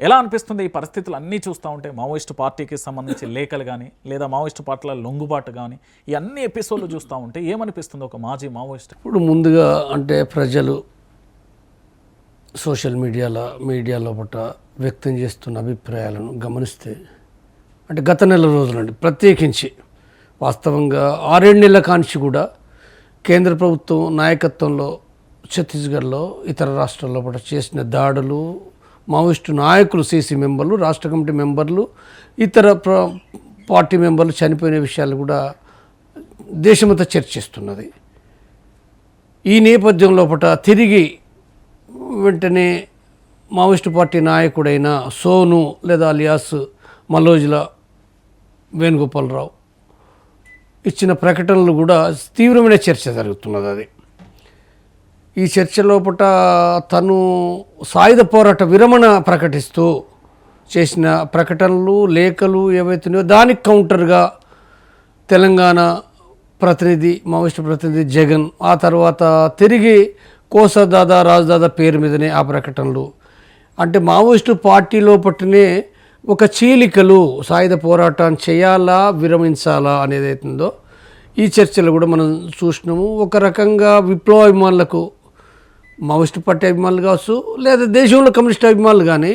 ఎలా అనిపిస్తుంది ఈ పరిస్థితులు అన్నీ చూస్తూ ఉంటే? మావోయిస్టు పార్టీకి సంబంధించి లేఖలు కానీ లేదా మావోయిస్టు పార్టీల లొంగుబాటు కానీ ఈ అన్ని ఎపిసోడ్లు చూస్తూ ఉంటే ఏమనిపిస్తుంది ఒక మాజీ మావోయిస్ట్? ఇప్పుడు ముందుగా అంటే ప్రజలు సోషల్ మీడియాలో మీడియాలో పట్ల వ్యక్తం చేస్తున్న అభిప్రాయాలను గమనిస్తే అంటే గత నెల రోజులండి ప్రత్యేకించి వాస్తవంగా ఆరేడు నెలల కాంచి కూడా కేంద్ర ప్రభుత్వం నాయకత్వంలో ఛత్తీస్గఢ్లో ఇతర రాష్ట్రాల్లో పట చేసిన దాడులు మావోయిస్టు నాయకులు సీసీ మెంబర్లు రాష్ట్ర కమిటీ మెంబర్లు ఇతర పార్టీ మెంబర్లు చనిపోయిన విషయాలు కూడా దేశమంతా చర్చిస్తున్నది ఈ నేపథ్యం లోపల తిరిగి వెంటనే మావోయిస్టు పార్టీ నాయకుడైన సోను లేదా అలియాస్ మల్లోజుల వేణుగోపాలరావు ఇచ్చిన ప్రకటనలు కూడా తీవ్రమైన చర్చ జరుగుతున్నది అది. ఈ చర్చ లోపల తను సాయుధ పోరాట విరమణ ప్రకటిస్తూ చేసిన ప్రకటనలు లేఖలు ఏవైతున్నాయో దానికి కౌంటర్గా తెలంగాణ ప్రతినిధి మావోయిస్టు ప్రతినిధి జగన్ ఆ తర్వాత తిరిగి కోసదాదా రాజదాదా పేరు మీదనే ఆ ప్రకటనలు. అంటే మావోయిస్టు పార్టీలో పట్టినే ఒక చీలికలు సాయుధ పోరాటాన్ని చేయాలా విరమించాలా అనేది అవుతుందో ఈ చర్చలు కూడా మనం చూసినాము. ఒక రకంగా విప్లవాభిమానులకు మావోయిస్ట్ పార్టీ అభిమానులు కావచ్చు లేదా దేశంలో కమ్యూనిస్ట్ అభిమానులు కానీ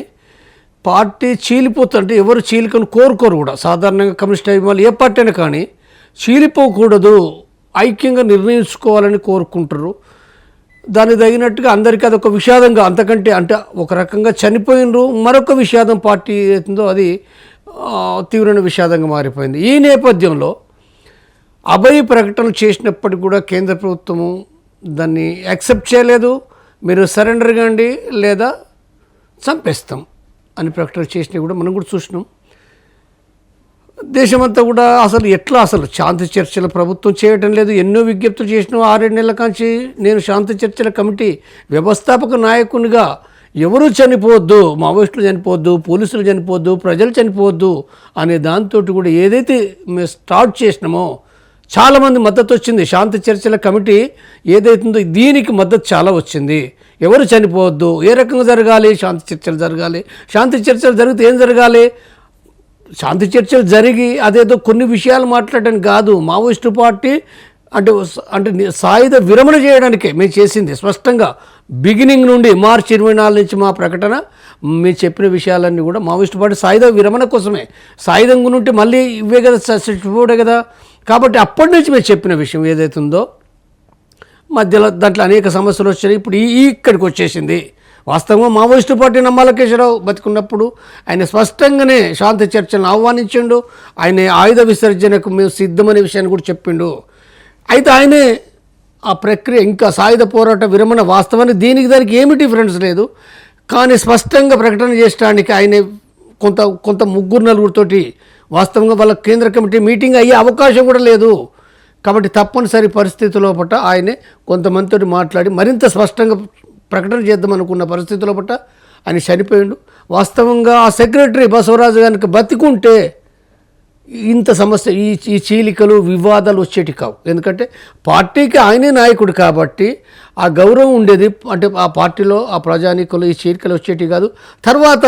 పార్టీ చీలిపోతుంటే ఎవరు చీలికను కోరుకోరు కూడా. సాధారణంగా కమ్యూనిస్ట్ అభిమానులు ఏ పార్టీ అయినా కానీ చీలిపోకూడదు ఐక్యంగా నిర్ణయించుకోవాలని కోరుకుంటారు. దానికి తగినట్టుగా అందరికీ అదొక విషాదంగా అంతకంటే అంటే ఒక రకంగా చనిపోయినరు మరొక విషాదం పార్టీ అవుతుందో అది తీవ్రమైన విషాదంగా మారిపోయింది. ఈ నేపథ్యంలో అభయ ప్రకటనలు చేసినప్పటికీ కూడా కేంద్ర ప్రభుత్వము దాన్ని యాక్సెప్ట్ చేయలేదు. మీరు సరెండర్ కాండి లేదా చంపేస్తాం అని ప్రకటన చేసినవి కూడా మనం కూడా చూసినాం. దేశమంతా కూడా అసలు ఎట్లా అసలు శాంతి చర్చల ప్రభుత్వం చేయటం లేదు. ఎన్నో విజ్ఞప్తులు చేసినాం. ఆరేడు నెలల కాంచి నేను శాంతి చర్చల కమిటీ వ్యవస్థాపక నాయకునిగా ఎవరు చనిపోవద్దు మావోయిస్టులు చనిపోవద్దు పోలీసులు చనిపోవద్దు ప్రజలు చనిపోవద్దు అనే దాంతో కూడా ఏదైతే మేము స్టార్ట్ చేసినామో చాలామంది మద్దతు వచ్చింది. శాంతి చర్చల కమిటీ ఏదైతుందో దీనికి మద్దతు చాలా వచ్చింది. ఎవరు చనిపోవద్దు. ఏ రకంగా జరగాలి? శాంతి చర్చలు జరగాలి. శాంతి చర్చలు జరిగితే ఏం జరగాలి? శాంతి చర్చలు జరిగి అదేదో కొన్ని విషయాలు మాట్లాడటం కాదు. మావోయిస్టు పార్టీ అంటే అంటే సాయుధ విరమణ చేయడానికే మేము చేసింది స్పష్టంగా. బిగినింగ్ నుండి మార్చి ఇరవై నాలుగు నుంచి మా ప్రకటన మేము చెప్పిన విషయాలన్నీ కూడా మావోయిస్టు పార్టీ సాయుధ విరమణ కోసమే. సాయుధం ఉంటే మళ్ళీ ఇవే కదా చచ్చిపోవడే కదా. కాబట్టి అప్పటి నుంచి మీరు చెప్పిన విషయం ఏదైతే ఉందో మధ్యలో దాంట్లో అనేక సమస్యలు వచ్చాయి. ఇప్పుడు ఈ ఇక్కడికి వచ్చేసింది. వాస్తవంగా మావోయిస్టు పార్టీ నమ్మాలకేశ్వరరావు బతికున్నప్పుడు ఆయన స్పష్టంగానే శాంతి చర్చలను ఆహ్వానించిండు. ఆయన ఆయుధ విసర్జనకు మేము సిద్ధమనే విషయాన్ని కూడా చెప్పిండు. అయితే ఆయనే ఆ ప్రక్రియ ఇంకా సాయుధ పోరాట విరమణ వాస్తవానికి దీనికి దానికి ఏమి డిఫరెన్స్ లేదు. కానీ స్పష్టంగా ప్రకటన చేయడానికి ఆయన కొంత కొంత ముగ్గురు నలుగురితోటి వాస్తవంగా వాళ్ళ కేంద్ర కమిటీ మీటింగ్ అయ్యే అవకాశం కూడా లేదు. కాబట్టి తప్పనిసరి పరిస్థితిలో పట్ట ఆయనే కొంతమందితో మాట్లాడి మరింత స్పష్టంగా ప్రకటన చేద్దాం అనుకున్న పరిస్థితుల్లో పట్ల ఆయన చనిపోయిండు. వాస్తవంగా ఆ సెక్రటరీ బసవరాజు గారికి బతికుంటే ఇంత సమస్య ఈ ఈ చీలికలు వివాదాలు వచ్చేటి కావు. ఎందుకంటే పార్టీకి ఆయనే నాయకుడు కాబట్టి ఆ గౌరవం ఉండేది. అంటే ఆ పార్టీలో ఆ ప్రజానీకులు ఈ చీలికలు వచ్చేటి కాదు. తర్వాత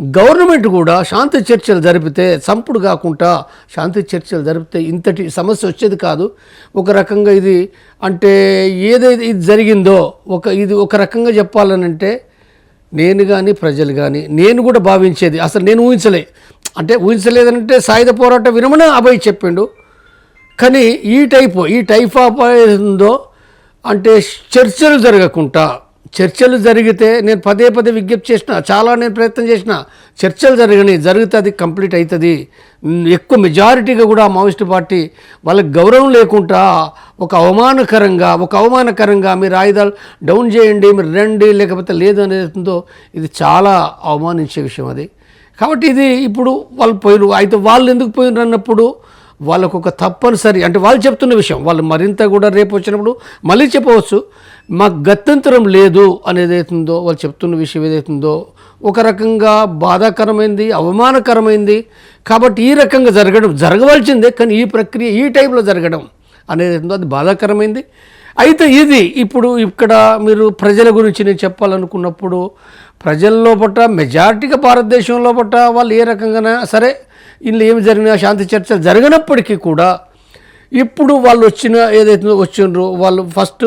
గవర్నమెంట్ కూడా శాంతి చర్చలు జరిపితే చంపుడు కాకుండా శాంతి చర్చలు జరిపితే ఇంతటి సమస్య వచ్చేది కాదు. ఒక రకంగా ఇది అంటే ఏదైతే ఇది జరిగిందో ఒక ఇది ఒక రకంగా చెప్పాలనంటే నేను కానీ ప్రజలు కానీ నేను కూడా భావించేది అసలు నేను ఊహించలే. అంటే ఊహించలేదంటే సాయుధ పోరాట విరమణ అభయ్ చెప్పిండు. కానీ ఈ టైప్ ఈ టైప్ ఆఫ్ ఉందో అంటే చర్చలు జరగకుండా చర్చలు జరిగితే నేను పదే పదే విజ్ఞప్తి చేసిన చాలా నేను ప్రయత్నం చేసిన చర్చలు జరగని జరిగితే అది కంప్లీట్ అవుతుంది ఎక్కువ మెజారిటీగా కూడా మావోయిస్ట్ పార్టీ వాళ్ళకి గౌరవం లేకుండా ఒక అవమానకరంగా ఒక అవమానకరంగా మీరు ఆయుధాలు డౌన్ చేయండి మీరు రండి లేకపోతే లేదు అనేది ఉందో ఇది చాలా అవమానించే విషయం అది. కాబట్టి ఇది ఇప్పుడు వాళ్ళు పోయిరు అయితే వాళ్ళు ఎందుకు పోయినారు అన్నప్పుడు వాళ్ళకు ఒక తప్పనిసరి అంటే వాళ్ళు చెప్తున్న విషయం వాళ్ళు మరింత కూడా రేపు వచ్చినప్పుడు మళ్ళీ చెప్పవచ్చు. మాకు గత్యంతరం లేదు అనేది ఏతుందో వాళ్ళు చెప్తున్న విషయం ఏదైతుందో ఒక రకంగా బాధాకరమైంది అవమానకరమైంది. కాబట్టి ఈ రకంగా జరగడం జరగవలసిందే కానీ ఈ ప్రక్రియ ఈ టైంలో జరగడం అనేది ఏతుందో అది బాధాకరమైంది. అయితే ఇది ఇప్పుడు ఇక్కడ మీరు ప్రజల గురించి నేను చెప్పాలనుకున్నప్పుడు ప్రజల్లో పట్ల మెజారిటీగా భారతదేశంలో పట్ట వాళ్ళు ఏ రకంగా సరే ఇందులో ఏమి జరిగినా శాంతి చర్చలు జరిగినప్పటికీ కూడా ఇప్పుడు వాళ్ళు వచ్చిన ఏదైతుందో వచ్చిండ్రో వాళ్ళు ఫస్ట్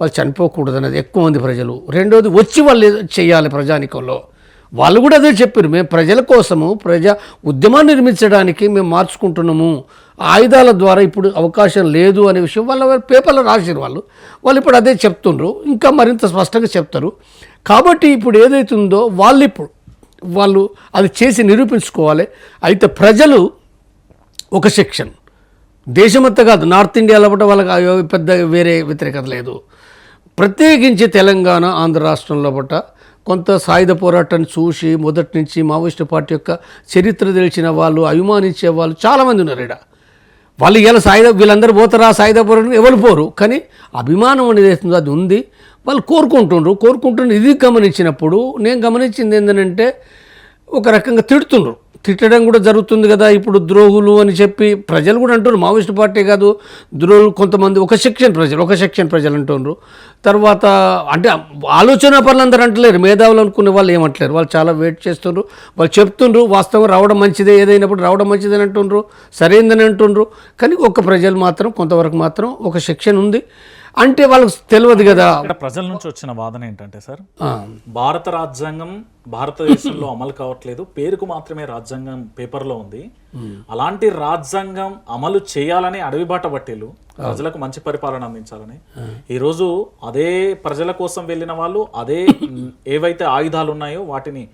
వాళ్ళు చనిపోకూడదు అనేది ఎక్కువ మంది ప్రజలు. రెండోది వచ్చి వాళ్ళు చేయాలి ప్రజానికంలో. వాళ్ళు కూడా అదే చెప్పారు మేము ప్రజల కోసము ప్రజా ఉద్యమాన్ని నిర్మించడానికి మేము మార్చుకుంటున్నాము. ఆయుధాల ద్వారా ఇప్పుడు అవకాశం లేదు అనే విషయం వాళ్ళ వాళ్ళ పేపర్లో రాసారు వాళ్ళు. వాళ్ళు ఇప్పుడు అదే చెప్తుండ్రు. ఇంకా మరింత స్పష్టంగా చెప్తారు. కాబట్టి ఇప్పుడు ఏదైతుందో వాళ్ళు ఇప్పుడు వాళ్ళు అది చేసి నిరూపించుకోవాలి. అయితే ప్రజలు ఒక సెక్షన్. దేశమంతా కాదు నార్త్ ఇండియాలో కూడా వాళ్ళకి పెద్ద వేరే వ్యతిరేకత లేదు. ప్రత్యేకించి తెలంగాణ ఆంధ్ర రాష్ట్రంలో బట్ట కొంత సాయుధ పోరాటాన్ని చూసి మొదటి నుంచి మావోయిస్టు పార్టీ యొక్క చరిత్ర తెలిసిన వాళ్ళు అభిమానించే వాళ్ళు చాలామంది ఉన్నారు ఇక్కడ వాళ్ళు ఇలా సాయుధ వీళ్ళందరూ పోతారా? సాయుధ పోరాటం ఎవరు పోరు? కానీ అభిమానం అనేది ఏతుందో అది ఉంది. వాళ్ళు కోరుకుంటుండ్రు. కోరుకుంటుండ్రు ఇది గమనించినప్పుడు నేను గమనించింది ఏంటంటే ఒక రకంగా తిడుతుండ్రు. తిట్టడం కూడా జరుగుతుంది కదా ఇప్పుడు ద్రోహులు అని చెప్పి ప్రజలు కూడా అంటున్నారు. మావోయిస్ట్ పార్టీ కాదు ద్రోహులు కొంతమంది ఒక సెక్షన్ ప్రజలు ఒక సెక్షన్ ప్రజలు అంటున్నారు. తర్వాత అంటే ఆలోచన పనులు అందరూ అంటలేరు మేధావులు అనుకునే వాళ్ళు ఏమంటలేరు. వాళ్ళు చాలా వెయిట్ చేస్తుండ్రు వాళ్ళు చెప్తుండ్రు వాస్తవం రావడం మంచిదే ఏదైనప్పుడు రావడం మంచిదని అంటుండ్రు సరైందని అంటుండ్రు. కానీ ఒక్క ప్రజలు మాత్రం కొంతవరకు మాత్రం ఒక సెక్షన్ ఉంది. అంటే వాళ్ళకి తెలియదు కదా. ప్రజల నుంచి వచ్చిన వాదన ఏంటంటే సార్ భారత రాజ్యాంగం భారతదేశంలో అమలు కావట్లేదు పేరుకు మాత్రమే రాజ్యాంగం పేపర్లో ఉంది. అలాంటి రాజ్యాంగం అమలు చేయాలని అడవి బాట పట్టేలు ప్రజలకు మంచి పరిపాలన అందించాలని. ఈ రోజు అదే ప్రజల కోసం వెళ్ళిన వాళ్ళు అదే ఏవైతే ఆయుధాలు ఉన్నాయో వాటిని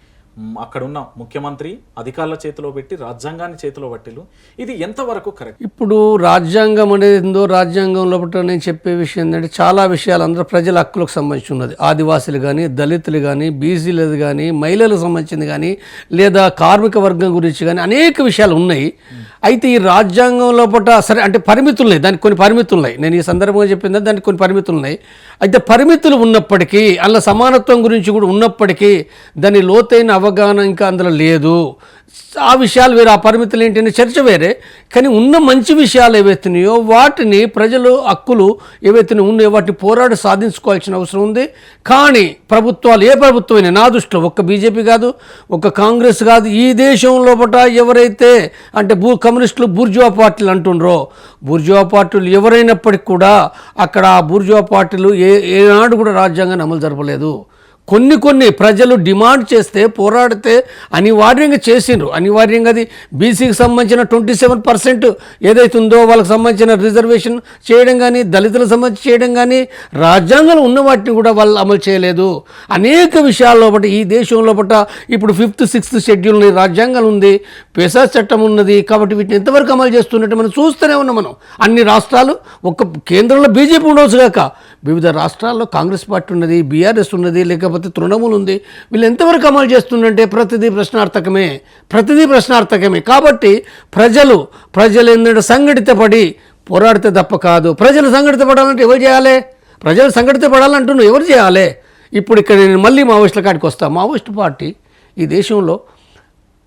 అక్కడున్న అక్కడ ఉన్న ముఖ్యమంత్రి అధికారుల చేతిలో పెట్టి రాజ్యాంగాన్ని చేతిలో పట్టిలు ఇది ఎంతవరకు కరెక్ట్? ఇప్పుడు రాజ్యాంగం అనేది ఏందో రాజ్యాంగం లోపల నేను చెప్పే విషయం ఏంటంటే చాలా విషయాలు అందరూ ప్రజల హక్కులకు సంబంధించి ఉన్నది. ఆదివాసులు కానీ దళితులు కానీ బీసీలు కానీ మహిళలకు సంబంధించింది కానీ లేదా కార్మిక వర్గం గురించి కానీ అనేక విషయాలు ఉన్నాయి. అయితే ఈ రాజ్యాంగం లోపల సరే అంటే పరిమితులు ఉన్నాయి. దానికి కొన్ని పరిమితులు ఉన్నాయి. నేను ఈ సందర్భంగా చెప్పింది దానికి కొన్ని పరిమితులు ఉన్నాయి. అయితే పరిమితులు ఉన్నప్పటికీ అందులో సమానత్వం గురించి కూడా ఉన్నప్పటికీ దాని లోతైన అవగాహన ఇంకా అందులో లేదు. ఆ విషయాలు వేరే ఆ పరిమితులు ఏంటనే చర్చ వేరే. కానీ ఉన్న మంచి విషయాలు ఏవైతున్నాయో వాటిని ప్రజలు హక్కులు ఏవైతే ఉన్నాయో వాటిని పోరాడి సాధించుకోవాల్సిన అవసరం ఉంది. కానీ ప్రభుత్వాలు ఏ ప్రభుత్వమైనా నా దృష్టిలో ఒక్క బీజేపీ కాదు ఒక్క కాంగ్రెస్ కాదు ఈ దేశం లోపల ఎవరైతే అంటే భూ కమ్యూనిస్టులు బూర్జువా పార్టీలు అంటుండ్రో బూర్జువా పార్టీలు ఎవరైనప్పటికీ కూడా అక్కడ ఆ బూర్జువా పార్టీలు ఏ ఏనాడు కూడా రాజ్యాంగాన్ని అమలు జరపలేదు. కొన్ని కొన్ని ప్రజలు డిమాండ్ చేస్తే పోరాడితే అనివార్యంగా చేసిండ్రు. అనివార్యంగా అది బీసీకి సంబంధించిన ట్వంటీ సెవెన్ పర్సెంట్ ఏదైతే ఉందో వాళ్ళకి సంబంధించిన రిజర్వేషన్ చేయడం కానీ దళితులకు సంబంధించి చేయడం కానీ రాజ్యాంగంలో ఉన్న వాటిని కూడా వాళ్ళు అమలు చేయలేదు. అనేక విషయాల్లో బట్టి ఈ దేశంలో బట్ట ఇప్పుడు ఫిఫ్త్ సిక్స్త్ షెడ్యూల్ ఉంది రాజ్యాంగం ఉంది. పెసా చట్టం ఉన్నది. కాబట్టి వీటిని ఎంతవరకు అమలు చేస్తున్నట్టు మనం చూస్తూనే ఉన్నాం మనం. అన్ని రాష్ట్రాలు ఒక కేంద్రంలో బీజేపీ ఉండవచ్చు కాక వివిధ రాష్ట్రాల్లో కాంగ్రెస్ పార్టీ ఉన్నది బీఆర్ఎస్ ఉన్నది లేకపోతే తృణమూల్ ఉంది. వీళ్ళు ఎంతవరకు అమలు చేస్తుందంటే ప్రతిదీ ప్రశ్నార్థకమే. ప్రతిదీ ప్రశ్నార్థకమే. కాబట్టి ప్రజలు ప్రజలు ఏంటంటే సంఘటితపడి పోరాడితే తప్ప కాదు. ప్రజలు సంఘటిత పడాలంటే ఎవరు చేయాలి? ప్రజలు సంఘటిత నువ్వు ఎవరు చేయాలి? ఇప్పుడు ఇక్కడ నేను మళ్ళీ మావోయిస్టుల కాడికి వస్తా. మావోయిస్ట్ పార్టీ ఈ దేశంలో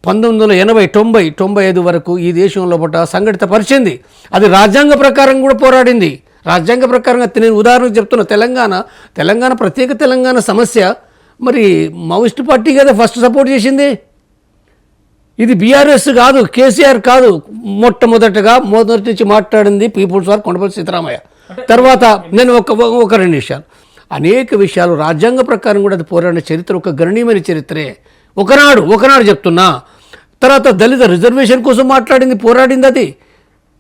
పంతొమ్మిది వందల ఎనభై తొంభై తొంభై ఐదు వరకు ఈ దేశంలో పట సంఘటిత పరిచింది అది రాజ్యాంగ ప్రకారం కూడా పోరాడింది. రాజ్యాంగ ప్రకారంగా నేను ఉదాహరణకు చెప్తున్నా తెలంగాణ. తెలంగాణ ప్రత్యేక తెలంగాణ సమస్య. మరి మావోయిస్ట్ పార్టీ కదా ఫస్ట్ సపోర్ట్ చేసింది. ఇది బీఆర్ఎస్ కాదు కేసీఆర్ కాదు. మొట్టమొదటగా మొదటి నుంచి మాట్లాడింది పీపుల్స్ వార్ కొండపల్లి సీతారామయ్య. తర్వాత నేను ఒక ఒక రెండు విషయాలు. అనేక విషయాలు రాజ్యాంగ ప్రకారం కూడా అది పోరాడిన చరిత్ర ఒక గణనీయమైన చరిత్రే. ఒకనాడు ఒకనాడు చెప్తున్నా. తర్వాత దళిత రిజర్వేషన్ కోసం మాట్లాడింది పోరాడింది అది.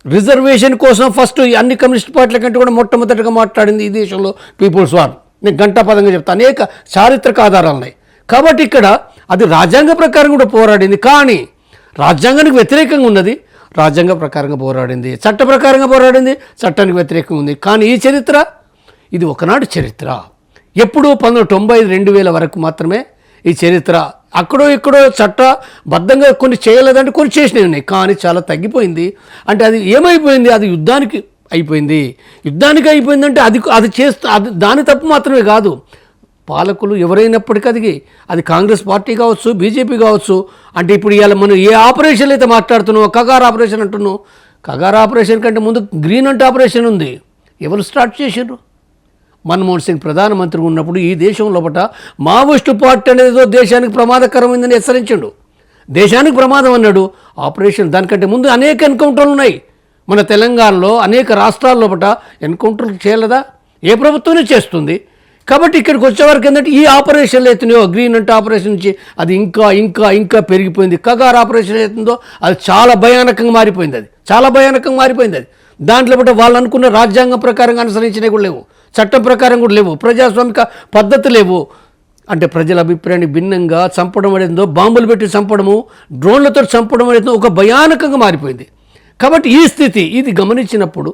రిజర్వేషన్ కోసం ఫస్ట్ అన్ని కమ్యూనిస్ట్ పార్టీల కంటే కూడా మొట్టమొదటిగా మాట్లాడింది ఈ దేశంలో పీపుల్స్ వార్. నేను గంటాపదంగా చెప్తాను అనేక చారిత్రక ఆధారాలు ఉన్నాయి. కాబట్టి ఇక్కడ అది రాజ్యాంగ ప్రకారం కూడా పోరాడింది. కానీ రాజ్యాంగానికి వ్యతిరేకంగా ఉన్నది రాజ్యాంగ ప్రకారంగా పోరాడింది. చట్ట ప్రకారంగా పోరాడింది చట్టానికి వ్యతిరేకంగా ఉంది. కానీ ఈ చరిత్ర ఇది ఒకనాడు చరిత్ర. ఎప్పుడూ పంతొమ్మిది తొంభై ఐదు రెండు వేల వరకు మాత్రమే ఈ చరిత్ర అక్కడో ఇక్కడో చట్టబద్ధంగా కొన్ని చేయలేదంటే కొన్ని చేసినవి ఉన్నాయి. కానీ చాలా తగ్గిపోయింది. అంటే అది ఏమైపోయింది? అది యుద్ధానికి అయిపోయింది. యుద్ధానికి అయిపోయిందంటే అది అది చేస్తూ అది దాని తప్పు మాత్రమే కాదు. పాలకులు ఎవరైనప్పటికీ అది అది కాంగ్రెస్ పార్టీ కావచ్చు బీజేపీ కావచ్చు. అంటే ఇప్పుడు ఇవాళ మనం ఏ ఆపరేషన్ అయితే మాట్లాడుతున్నావు కగార్ ఆపరేషన్ అంటున్నావు కగార్ ఆపరేషన్ కంటే ముందు గ్రీన్ అంటే ఆపరేషన్ ఉంది. ఎవరు స్టార్ట్ చేశారు మన్మోహన్ సింగ్ ప్రధానమంత్రిగా ఉన్నప్పుడు ఈ దేశం లోపల మావోయిస్టు పార్టీ అనేది దేశానికి ప్రమాదకరమైందని హెచ్చరించాడు. దేశానికి ప్రమాదం అన్నాడు. ఆపరేషన్ దానికంటే ముందు అనేక ఎన్కౌంటర్లు ఉన్నాయి. మన తెలంగాణలో అనేక రాష్ట్రాల లోపల ఎన్కౌంటర్లు చేయలేదా? ఏ ప్రభుత్వమే చేస్తుంది. కాబట్టి ఇక్కడికి వచ్చేవారికి ఏంటంటే ఈ ఆపరేషన్లు అవుతున్నాయో గ్రీన్ అంటే ఆపరేషన్ నుంచి అది ఇంకా ఇంకా ఇంకా పెరిగిపోయింది. కగార్ ఆపరేషన్ అవుతుందో అది చాలా భయానకంగా మారిపోయింది అది. చాలా భయానకంగా మారిపోయింది అది. దాంట్లో బట్టి వాళ్ళు అనుకున్న రాజ్యాంగం ప్రకారంగా అనుసరించినవి కూడా లేవు. చట్టం ప్రకారం కూడా లేవు. ప్రజాస్వామిక పద్ధతి లేవు. అంటే ప్రజల అభిప్రాయాన్ని భిన్నంగా చంపడం అనేదో బాంబులు పెట్టి చంపడము డ్రోన్లతో చంపడం అనేది ఒక భయానకంగా మారిపోయింది. కాబట్టి ఈ స్థితి ఇది గమనించినప్పుడు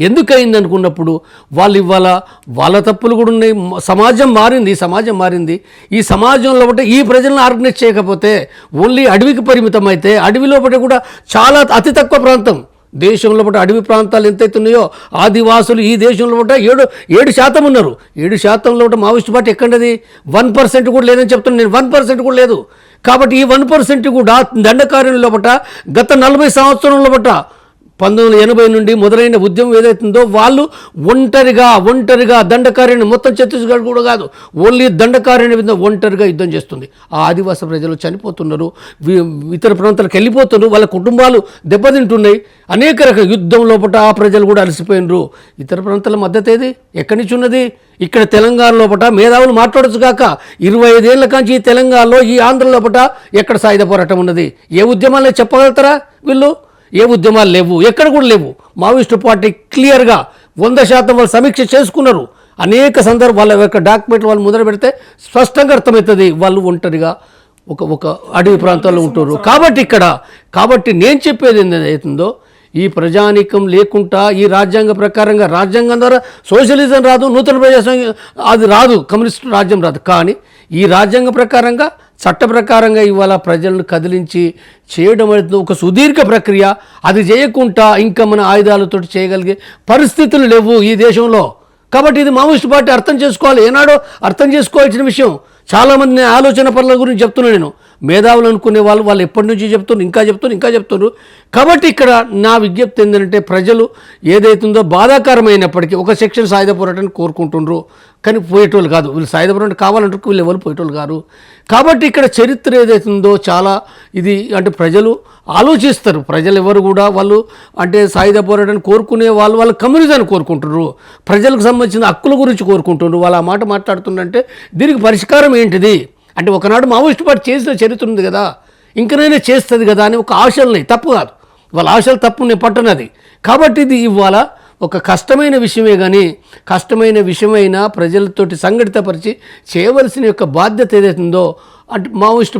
ఎందుకయింది అనుకున్నప్పుడు వాళ్ళు ఇవాళ వాళ్ళ తప్పులు కూడా ఉన్నాయి. సమాజం మారింది సమాజం మారింది. ఈ సమాజంలో ఒకటి ఈ ప్రజలను ఆర్గనైజ్ చేయకపోతే ఓన్లీ అడవికి పరిమితం అయితే అడవిలో ఒకటి కూడా చాలా అతి తక్కువ ప్రాంతం. దేశంలో ఒకటి అడవి ప్రాంతాలు ఎంతైతే ఉన్నాయో ఆదివాసులు ఈ దేశంలో ఒకటి ఏడు ఏడు శాతం ఉన్నారు. ఏడు శాతంలో ఒకటి మావోయిస్ట్ పార్టీ ఎక్కడది? వన్ పర్సెంట్ కూడా లేదని చెప్తున్నాను నేను. వన్ పర్సెంట్ కూడా లేదు. కాబట్టి ఈ వన్ పర్సెంట్ కూడా దండకార్యం లోపట గత నలభై సంవత్సరం లోపట పంతొమ్మిది ఎనభై నుండి మొదలైన ఉద్యమం ఏదైతుందో వాళ్ళు ఒంటరిగా ఒంటరిగా దండకార్యని మొత్తం ఛత్తీస్గఢ్ కూడా కాదు ఓన్లీ దండకార్యాన్ని మీద ఒంటరిగా యుద్ధం చేస్తుంది. ఆ ఆదివాసీ ప్రజలు చనిపోతున్నారు ఇతర ప్రాంతాలకు వెళ్ళిపోతున్నారు వాళ్ళ కుటుంబాలు దెబ్బతింటున్నాయి. అనేక రకాల యుద్ధం లోపల ఆ ప్రజలు కూడా అలసిపోయినరు. ఇతర ప్రాంతాల మద్దతు ఏది? ఎక్కడి నుంచి ఉన్నది? ఇక్కడ తెలంగాణ లోపల మేధావులు మాట్లాడచ్చు కాక ఇరవై ఐదేళ్ళ కాంచి ఈ తెలంగాణలో ఈ ఆంధ్ర లోపల ఎక్కడ సాయుధ పోరాటం ఉన్నది? ఏ ఉద్యమాలే చెప్పగలుగుతారా వీళ్ళు? ఏ ఉద్యమాలు లేవు ఎక్కడ కూడా లేవు. మావోయిస్టు పార్టీ క్లియర్గా వంద శాతం వాళ్ళు సమీక్ష చేసుకున్నారు. అనేక సందర్భాలు వాళ్ళ యొక్క డాక్యుమెంట్లు వాళ్ళు మొదలు పెడితే స్పష్టంగా అర్థమవుతుంది వాళ్ళు ఒంటరిగా ఒక ఒక అడవి ప్రాంతాల్లో ఉంటారు. కాబట్టి ఇక్కడ కాబట్టి నేను చెప్పేది ఏంటందో ఈ ప్రజానీకం లేకుండా ఈ రాజ్యాంగ ప్రకారంగా రాజ్యాంగం ద్వారా సోషలిజం రాదు నూతన ప్రజాస్వామ్యం అది రాదు కమ్యూనిస్ట్ రాజ్యం రాదు. కానీ ఈ రాజ్యాంగ ప్రకారంగా చట్ట ప్రకారంగా ఇవాళ ప్రజలను కదిలించి చేయడం అనేది ఒక సుదీర్ఘ ప్రక్రియ. అది చేయకుండా ఇంకా మన ఆయుధాలతో చేయగలిగే పరిస్థితులు లేవు ఈ దేశంలో. కాబట్టి ఇది మావోయిస్ట్ పార్టీ అర్థం చేసుకోవాలి. ఏనాడో అర్థం చేసుకోవాల్సిన విషయం. చాలామంది నేను ఆలోచన పనుల గురించి చెప్తున్నాను నేను. మేధావులు అనుకునే వాళ్ళు వాళ్ళు ఎప్పటి నుంచి చెప్తున్నారు ఇంకా చెప్తున్నారు ఇంకా చెప్తున్నారు. కాబట్టి ఇక్కడ నా విజ్ఞప్తి ఏంటంటే ప్రజలు ఏదైతుందో బాధాకరమైనప్పటికీ ఒక సెక్షన్ సాయుధ పోరాటాన్ని కోరుకుంటుండ్రు. కానీ పోయేటోళ్ళు కాదు. వీళ్ళు సాయుధ పోరాటం కావాలంటారు వీళ్ళు ఎవరు పోయేటోళ్ళు కాదు కాబట్టి ఇక్కడ చరిత్ర ఏదైతుందో చాలా ఇది అంటే ప్రజలు ఆలోచిస్తారు. ప్రజలు ఎవరు కూడా వాళ్ళు అంటే సాయుధ పోరాటాన్ని కోరుకునే వాళ్ళు వాళ్ళు కమ్యూనిజాన్ని కోరుకుంటున్నారు ప్రజలకు సంబంధించిన హక్కుల గురించి కోరుకుంటున్నారు వాళ్ళు ఆ మాట మాట్లాడుతుందంటే దీనికి పరిష్కారం ఏంటిది? అంటే ఒకనాడు మావోయిస్ట్ పార్టీ చేసిన చరిత్ర ఉంది కదా ఇంకనైనా చేస్తుంది కదా అని ఒక ఆశలు తప్పు కాదు. వాళ్ళ ఆశలు తప్పు నేను పట్టనది కాబట్టి ఇది ఇవాళ ఒక కష్టమైన విషయమే కానీ కష్టమైన విషయమైనా ప్రజలతోటి సంఘటితపరిచి చేయవలసిన యొక్క బాధ్యత ఏదైతుందో అటు మావోయిస్టు